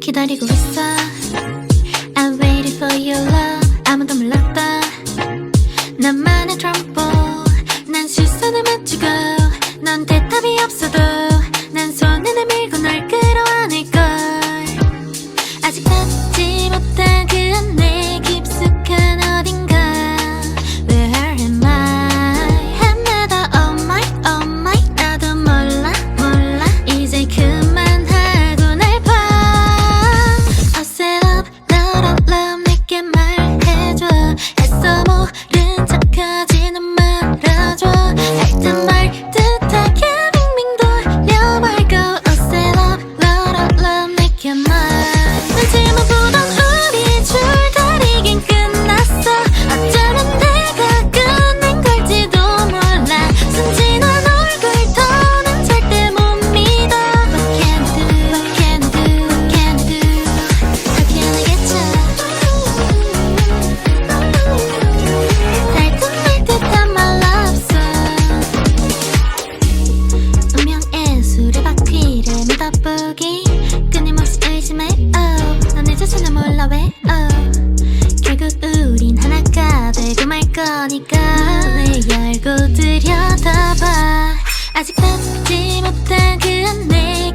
기다리고 있어 I'm waiting for your love 아무도 몰랐 거니까 왜 열고 들여다봐. 아직 받지 못한 그내.